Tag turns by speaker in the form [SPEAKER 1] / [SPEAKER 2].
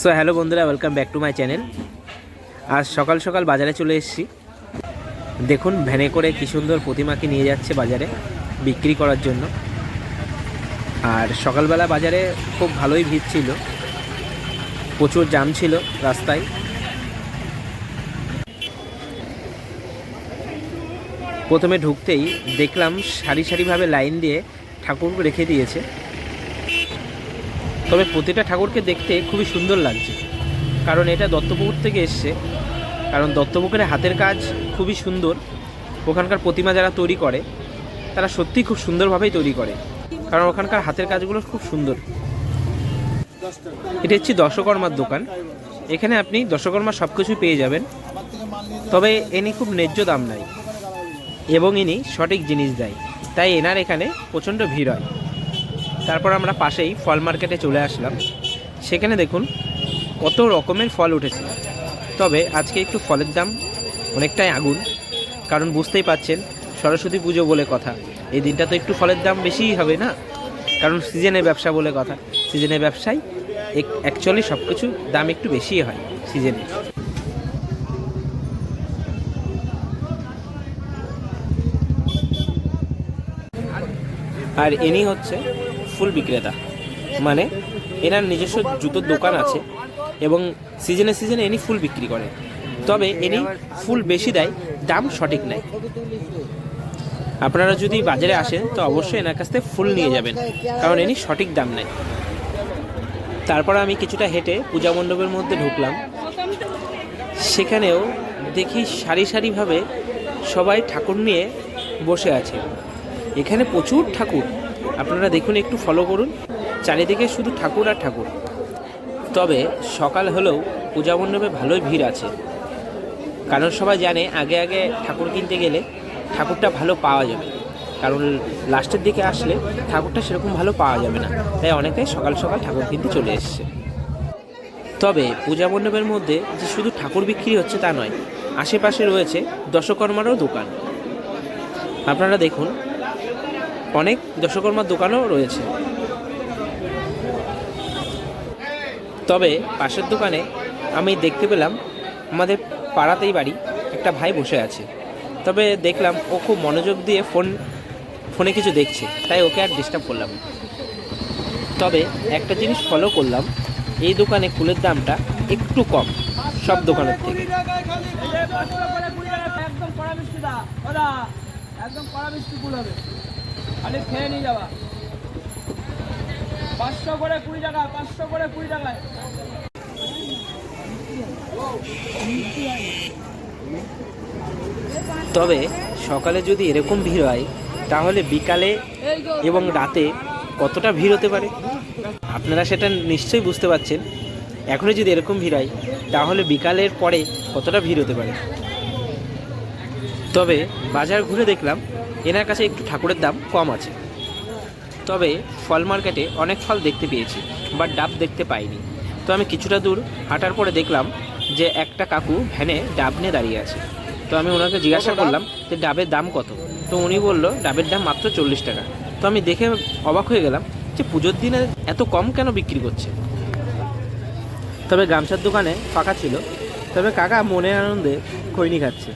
[SPEAKER 1] So hello বন্ধুরা welcome back to my channel আজ সকাল সকাল বাজারে চলে এসেছি। দেখুন, ভ্যানে করে কী সুন্দর প্রতিমাকে নিয়ে যাচ্ছে বাজারে বিক্রি করার জন্য। আর সকালবেলা বাজারে খুব ভালোই ভিড় ছিল। প্রচুর জাম ছিল রাস্তায়। প্রথমে ঢুকতেই দেখলাম সারি সারিভাবে লাইন দিয়ে ঠাকুর রেখে দিয়েছে। তবে প্রতিটা ঠাকুরকে দেখতে খুবই সুন্দর লাগছে। কারণ এটা দত্তপুকুর থেকে এসছে। কারণ দত্তপুকুরের হাতের কাজ খুবই সুন্দর। ওখানকার প্রতিমা যারা তৈরি করে, তারা সত্যিই খুব সুন্দরভাবেই তৈরি করে। কারণ ওখানকার হাতের কাজগুলো খুব সুন্দর। এটা হচ্ছে দশকর্মার দোকান। এখানে আপনি দশকর্মা সব কিছুই পেয়ে যাবেন। তবে এনি খুব ন্যায্য দাম নেয়। এবং ইনি সঠিক জিনিস দেয়। তাই এনার এখানে প্রচণ্ড ভিড় হয়। তারপর আমরা পাশেই ফল মার্কেটে চলে আসলাম। সেখানে দেখুন কত রকমের ফল উঠেছে। তবে আজকে একটু ফলের দাম অনেকটাই আগুন, কারণ বুঝতেই পাচ্ছেন সরস্বতী পুজো বলে কথা। এই দিনটা তো একটু ফলের দাম বেশিই হবে না? কারণ সিজনের ব্যবসা বলে কথা। সিজনের ব্যবসায় এক অ্যাকচুয়ালি সব কিছু দাম একটু বেশিই হয় সিজনে আর ইনি হচ্ছে ফুল বিক্রেতা। মানে এনার নিজস্ব জুতোর দোকান আছে এবং সিজনে সিজনে এনি ফুল বিক্রি করে। তবে এনি ফুল বেশি দেয়, দাম সঠিক নেয় আপনারা যদি বাজারে আসেন, তো অবশ্যই এনার কাছ থেকে ফুল নিয়ে যাবেন, কারণ এনি সঠিক দাম নেয়। তারপর আমি কিছুটা হেঁটে পূজা মণ্ডপের মধ্যে ঢুকলাম। সেখানেও দেখি সারি সারিভাবে সবাই ঠাকুর নিয়ে বসে আছে। এখানে প্রচুর ঠাকুর। আপনারা দেখুন, একটু ফলো করুন। চারিদিকে শুধু ঠাকুর আর ঠাকুর। তবে সকাল হলেও পূজা মণ্ডপে ভালোই ভিড় আছে। কারণ সবাই জানে, আগে আগে ঠাকুর কিনতে গেলে ঠাকুরটা ভালো পাওয়া যাবে। কারণ লাস্টের দিকে আসলে ঠাকুরটা সেরকম ভালো পাওয়া যাবে না। তাই অনেকেই সকাল সকাল ঠাকুর কিনতে চলে এসছে। তবে পূজা মণ্ডপের মধ্যে যে শুধু ঠাকুর বিক্রি হচ্ছে তা নয়, আশেপাশে রয়েছে দশকর্মারও দোকান। আপনারা দেখুন অনেক দশকর্মার দোকানও রয়েছে। তবে পাশের দোকানে আমি দেখতে পেলাম আমাদের পাড়াতেই বাড়ি একটা ভাই বসে আছে। তবে দেখলাম ও খুব মনোযোগ দিয়ে ফোন, ফোনে কিছু দেখছে, তাই ওকে আর ডিস্টার্ব করলাম তবে একটা জিনিস ফলো করলাম, এই দোকানে ফুলের দামটা একটু কম, সব দোকানের থেকে।
[SPEAKER 2] একদম কড়া মিষ্টি ফুল হবে। খালি খেয়ে নিয়ে যাবা। পাঁচশো করে কুড়ি টাকা, পাঁচশো করে কুড়ি টাকায়।
[SPEAKER 1] তবে সকালে যদি এরকম ভিড় হয়, তাহলে বিকালে এবং রাতে কতটা ভিড় হতে পারে? আপনারা সেটা নিশ্চয়ই বুঝতে পারছেন। এখনই যদি এরকম ভিড় হয়, তাহলে বিকালের পরে কতটা ভিড় হতে পারে? তবে বাজার ঘুরে দেখলাম এনার কাছে একটু ঠাকুরের দাম কম আছে। তবে ফল মার্কেটে অনেক ফল দেখতে পেয়েছি বাট ডাব দেখতে পাইনি। তো আমি কিছুটা দূর হাঁটার পরে দেখলাম যে একটা কাকু ভ্যানে ডাব নিয়ে দাঁড়িয়ে আছে। তো আমি ওনাকে জিজ্ঞাসা করলাম যে ডাবের দাম কত? তো উনি বলল ডাবের দাম মাত্র চল্লিশ টাকা। তো আমি দেখে অবাক হয়ে গেলাম যে পুজোর দিনে এত কম কেন বিক্রি করছে? তবে গামছার দোকানে ফাঁকা ছিল। তবে কাকা মনের আনন্দে খৈনি খাচ্ছে।